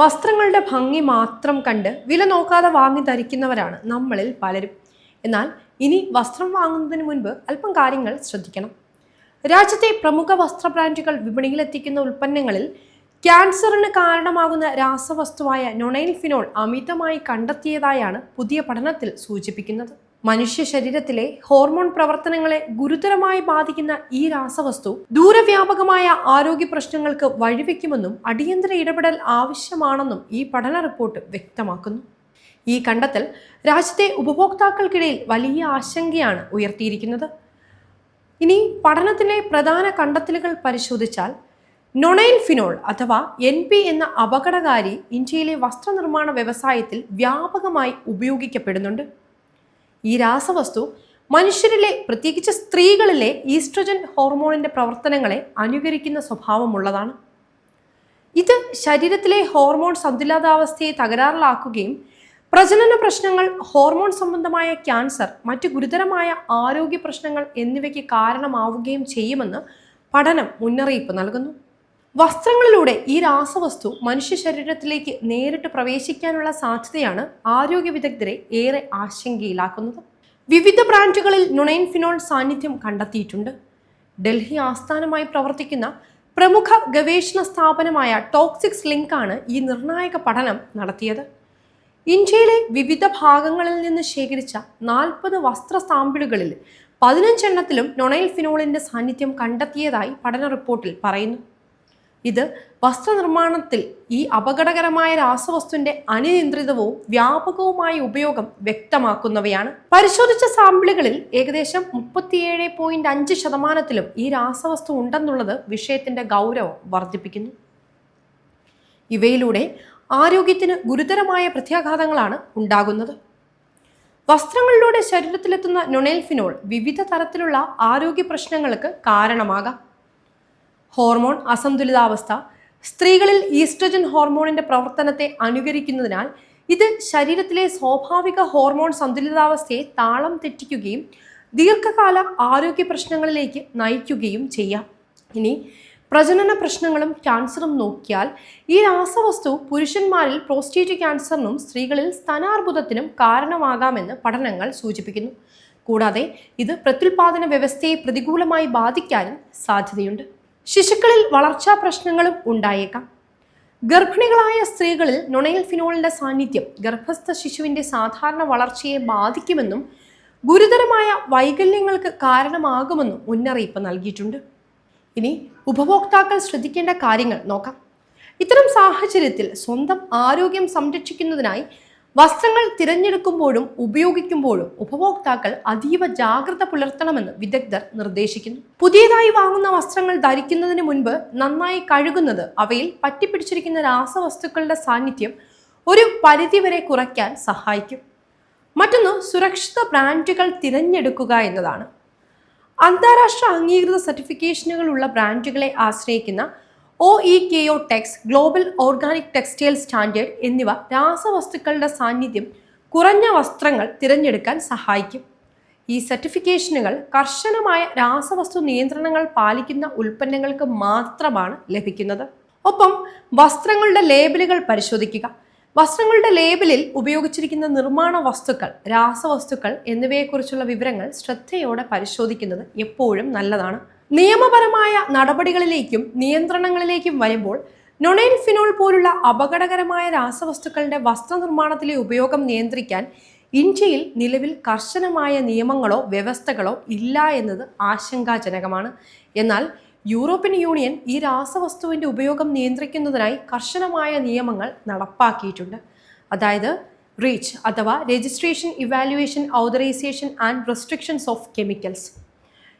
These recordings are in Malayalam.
വസ്ത്രങ്ങളുടെ ഭംഗി മാത്രം കണ്ട് വില നോക്കാതെ വാങ്ങി ധരിക്കുന്നവരാണ് നമ്മളിൽ പലരും. എന്നാൽ ഇനി വസ്ത്രം വാങ്ങുന്നതിന് മുൻപ് അല്പം കാര്യങ്ങൾ ശ്രദ്ധിക്കണം. രാജ്യത്തെ പ്രമുഖ വസ്ത്ര ബ്രാൻഡുകൾ വിപണിയിലെത്തിക്കുന്ന ഉൽപ്പന്നങ്ങളിൽ ക്യാൻസറിന് കാരണമാകുന്ന രാസവസ്തുവായ നൊണൈൽ ഫിനോൾ അമിതമായി കണ്ടെത്തിയതായാണ് പുതിയ പഠനത്തിൽ സൂചിപ്പിക്കുന്നത്. മനുഷ്യ ശരീരത്തിലെ ഹോർമോൺ പ്രവർത്തനങ്ങളെ ഗുരുതരമായി ബാധിക്കുന്ന ഈ രാസവസ്തു ദൂരവ്യാപകമായ ആരോഗ്യ പ്രശ്നങ്ങൾക്ക് വഴിവെക്കുമെന്നും അടിയന്തര ഇടപെടൽ ആവശ്യമാണെന്നും ഈ പഠന റിപ്പോർട്ട് വ്യക്തമാക്കുന്നു. ഈ കണ്ടെത്തൽ രാജ്യത്തെ ഉപഭോക്താക്കൾക്കിടയിൽ വലിയ ആശങ്കയാണ് ഉയർത്തിയിരിക്കുന്നത്. ഇനി പഠനത്തിലെ പ്രധാന കണ്ടെത്തലുകൾ പരിശോധിച്ചാൽ നൊണൈൽ ഫിനോൾ അഥവാ എൻ പി എന്ന അപകടകാരി ഇന്ത്യയിലെ വസ്ത്രനിർമ്മാണ വ്യവസായത്തിൽ വ്യാപകമായി ഉപയോഗിക്കപ്പെടുന്നുണ്ട്. ഈ രാസവസ്തു മനുഷ്യരിലെ പ്രത്യേകിച്ച് സ്ത്രീകളിലെ ഈസ്ട്രജൻ ഹോർമോണിന്റെ പ്രവർത്തനങ്ങളെ അനുകരിക്കുന്ന സ്വഭാവമുള്ളതാണ്. ഇത് ശരീരത്തിലെ ഹോർമോൺ സന്തുലിതാവസ്ഥയെ തകരാറിലാക്കുകയും പ്രജനന പ്രശ്നങ്ങൾ ഹോർമോൺ സംബന്ധമായ ക്യാൻസർ മറ്റ് ഗുരുതരമായ ആരോഗ്യ പ്രശ്നങ്ങൾ എന്നിവയ്ക്ക് കാരണമാവുകയും ചെയ്യുമെന്ന് പഠനം മുന്നറിയിപ്പ് നൽകുന്നു. വസ്ത്രങ്ങളിലൂടെ ഈ രാസവസ്തു മനുഷ്യ ശരീരത്തിലേക്ക് നേരിട്ട് പ്രവേശിക്കാനുള്ള സാധ്യതയാണ് ആരോഗ്യ വിദഗ്ധരെ ഏറെ ആശങ്കയിലാക്കുന്നത്. വിവിധ ബ്രാൻഡുകളിൽ നുണൈൻ ഫിനോൾ സാന്നിധ്യം കണ്ടെത്തിയിട്ടുണ്ട്. ഡൽഹി ആസ്ഥാനമായി പ്രവർത്തിക്കുന്ന പ്രമുഖ ഗവേഷണ സ്ഥാപനമായ ടോക്സിക്സ് ലിങ്കാണ് ഈ നിർണായക പഠനം നടത്തിയത്. ഇന്ത്യയിലെ വിവിധ ഭാഗങ്ങളിൽ നിന്ന് ശേഖരിച്ച നാൽപ്പത് വസ്ത്ര സാമ്പിളുകളിൽ പതിനഞ്ചെണ്ണത്തിലും നൊണൈൽ ഫിനോളിന്റെ സാന്നിധ്യം കണ്ടെത്തിയതായി പഠന റിപ്പോർട്ടിൽ പറയുന്നു. ഇത് വസ്ത്രനിർമ്മാണത്തിൽ ഈ അപകടകരമായ രാസവസ്തുവിന്റെ അനിയന്ത്രിതവും വ്യാപകവുമായ ഉപയോഗം വ്യക്തമാക്കുന്നവയാണ്. പരിശോധിച്ച സാമ്പിളുകളിൽ ഏകദേശം മുപ്പത്തിയേഴ് പോയിന്റ് അഞ്ച് ശതമാനത്തിലും ഈ രാസവസ്തു ഉണ്ടെന്നുള്ളത് വിഷയത്തിന്റെ ഗൗരവം വർദ്ധിപ്പിക്കുന്നു. ഇവയിലൂടെ ആരോഗ്യത്തിന് ഗുരുതരമായ പ്രത്യാഘാതങ്ങളാണ് ഉണ്ടാകുന്നത്. വസ്ത്രങ്ങളിലൂടെ ശരീരത്തിലെത്തുന്ന നൊണേൽഫിനോൾ വിവിധ തരത്തിലുള്ള ആരോഗ്യ പ്രശ്നങ്ങൾക്ക് കാരണമാകാം. ഹോർമോൺ അസന്തുലിതാവസ്ഥ സ്ത്രീകളിൽ ഈസ്ട്രജൻ ഹോർമോണിന്റെ പ്രവർത്തനത്തെ അനുകരിക്കുന്നതിനാൽ ഇത് ശരീരത്തിലെ സ്വാഭാവിക ഹോർമോൺ സന്തുലിതാവസ്ഥയെ താളം തെറ്റിക്കുകയും ദീർഘകാല ആരോഗ്യ പ്രശ്നങ്ങളിലേക്ക് നയിക്കുകയും ചെയ്യാം. ഇനി പ്രജനന പ്രശ്നങ്ങളും ക്യാൻസറും നോക്കിയാൽ ഈ രാസവസ്തു പുരുഷന്മാരിൽ പ്രോസ്റ്റേറ്റ് ക്യാൻസറിനും സ്ത്രീകളിൽ സ്തനാർബുദത്തിനും കാരണമാകാമെന്ന് പഠനങ്ങൾ സൂചിപ്പിക്കുന്നു. കൂടാതെ ഇത് പ്രത്യുൽപാദന വ്യവസ്ഥയെ പ്രതികൂലമായി ബാധിക്കാനും സാധ്യതയുണ്ട്. ശിശുക്കളിൽ വളർച്ചാ പ്രശ്നങ്ങളും ഉണ്ടായേക്കാം. ഗർഭിണികളായ സ്ത്രീകളിൽ നൊണയിൽ ഫിനോളിന്റെ സാന്നിധ്യം ഗർഭസ്ഥ ശിശുവിന്റെ സാധാരണ വളർച്ചയെ ബാധിക്കുമെന്നും ഗുരുതരമായ വൈകല്യങ്ങൾക്ക് കാരണമാകുമെന്നും മുന്നറിയിപ്പ് നൽകിയിട്ടുണ്ട്. ഇനി ഉപഭോക്താക്കൾ ശ്രദ്ധിക്കേണ്ട കാര്യങ്ങൾ നോക്കാം. ഇത്തരം സാഹചര്യത്തിൽ സ്വന്തം ആരോഗ്യം സംരക്ഷിക്കുന്നതിനായി വസ്ത്രങ്ങൾ തിരഞ്ഞെടുക്കുമ്പോഴും ഉപയോഗിക്കുമ്പോഴും ഉപഭോക്താക്കൾ അതീവ ജാഗ്രത പുലർത്തണമെന്ന് വിദഗ്ധർ നിർദ്ദേശിക്കുന്നു. പുതിയതായി വാങ്ങുന്ന വസ്ത്രങ്ങൾ ധരിക്കുന്നതിന് മുൻപ് നന്നായി കഴുകുന്നത് അവയിൽ പറ്റിപ്പിടിച്ചിരിക്കുന്ന രാസവസ്തുക്കളുടെ സാന്നിധ്യം ഒരു പരിധിവരെ കുറയ്ക്കാൻ സഹായിക്കും. മറ്റൊന്ന് സുരക്ഷിത ബ്രാൻഡുകൾ തിരഞ്ഞെടുക്കുക എന്നതാണ്. അന്താരാഷ്ട്ര അംഗീകൃത സർട്ടിഫിക്കേഷനുകളുള്ള ബ്രാൻഡുകളെ ആശ്രയിക്കുന്ന O E K O tex global organic textile standard എന്നിവ രാസവസ്തുക്കളുടെ സാന്നിധ്യം കുറഞ്ഞ വസ്ത്രങ്ങൾ തിരഞ്ഞെടുക്കാൻ സഹായിക്കും. ഈ സർട്ടിഫിക്കേഷനുകൾ കർശനമായ രാസവസ്തു നിയന്ത്രണങ്ങൾ പാലിക്കുന്ന ഉൽപ്പന്നങ്ങൾക്ക് മാത്രമാണ് ലഭിക്കുന്നത്. ഒപ്പം വസ്ത്രങ്ങളുടെ ലേബലുകൾ പരിശോധിക്കുക. വസ്ത്രങ്ങളുടെ ലേബലിൽ ഉപയോഗിച്ചിരിക്കുന്ന നിർമ്മാണ വസ്തുക്കൾ രാസവസ്തുക്കൾ എന്നിവയെക്കുറിച്ചുള്ള വിവരങ്ങൾ ശ്രദ്ധയോടെ പരിശോധിക്കുന്നത് എപ്പോഴും നല്ലതാണ്. നിയമപരമായ നടപടികളിലേക്കും നിയന്ത്രണങ്ങളിലേക്കും വരുമ്പോൾ നൊണൈൻ ഫിനോൾ പോലുള്ള അപകടകരമായ രാസവസ്തുക്കളുടെ വസ്ത്രനിർമ്മാണത്തിലെ ഉപയോഗം നിയന്ത്രിക്കാൻ ഇന്ത്യയിൽ നിലവിൽ കർശനമായ നിയമങ്ങളോ വ്യവസ്ഥകളോ ഇല്ല എന്നത് ആശങ്കാജനകമാണ്. എന്നാൽ യൂറോപ്യൻ യൂണിയൻ ഈ രാസവസ്തുവിന്റെ ഉപയോഗം നിയന്ത്രിക്കുന്നതിനായി കർശനമായ നിയമങ്ങൾ നടപ്പാക്കിയിട്ടുണ്ട്. അതായത് റീച്ച് അഥവാ registration evaluation authorisation and restrictions of chemicals.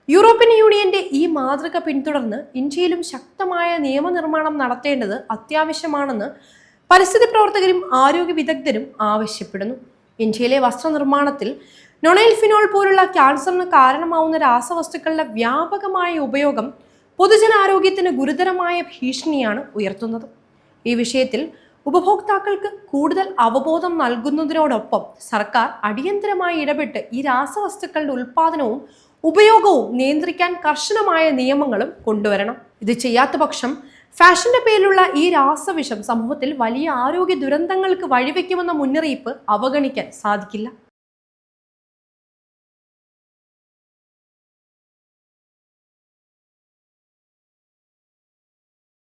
European യൂണിയന്റെ ഈ മാതൃക പിന്തുടർന്ന് ഇന്ത്യയിലും ശക്തമായ നിയമനിർമ്മാണം നടത്തേണ്ടത് അത്യാവശ്യമാണെന്ന് പരിസ്ഥിതി പ്രവർത്തകരും ആരോഗ്യ വിദഗ്ധരും ആവശ്യപ്പെടുന്നു. ഇന്ത്യയിലെ വസ്ത്രനിർമ്മാണത്തിൽ നൊണൈൽ ഫിനോൾ പോലുള്ള ക്യാൻസറിന് കാരണമാവുന്ന രാസവസ്തുക്കളുടെ വ്യാപകമായ ഉപയോഗം പൊതുജനാരോഗ്യത്തിന് ഗുരുതരമായ ഭീഷണിയാണ് ഉയർത്തുന്നത്. ഈ വിഷയത്തിൽ ഉപഭോക്താക്കൾക്ക് കൂടുതൽ അവബോധം നൽകുന്നതിനോടൊപ്പം സർക്കാർ അടിയന്തരമായി ഇടപെട്ട് ഈ രാസവസ്തുക്കളുടെ ഉൽപ്പാദനവും ഉപയോഗവും നിയന്ത്രിക്കാൻ കർശനമായ നിയമങ്ങളും കൊണ്ടുവരണം. ഇത് ചെയ്യാത്ത പക്ഷം ഫാഷന്റെ പേരിലുള്ള ഈ രാസവിഷം സമൂഹത്തിൽ വലിയ ആരോഗ്യ ദുരന്തങ്ങൾക്ക് വഴിവെക്കുമെന്ന മുന്നറിയിപ്പ് അവഗണിക്കാൻ സാധിക്കില്ല.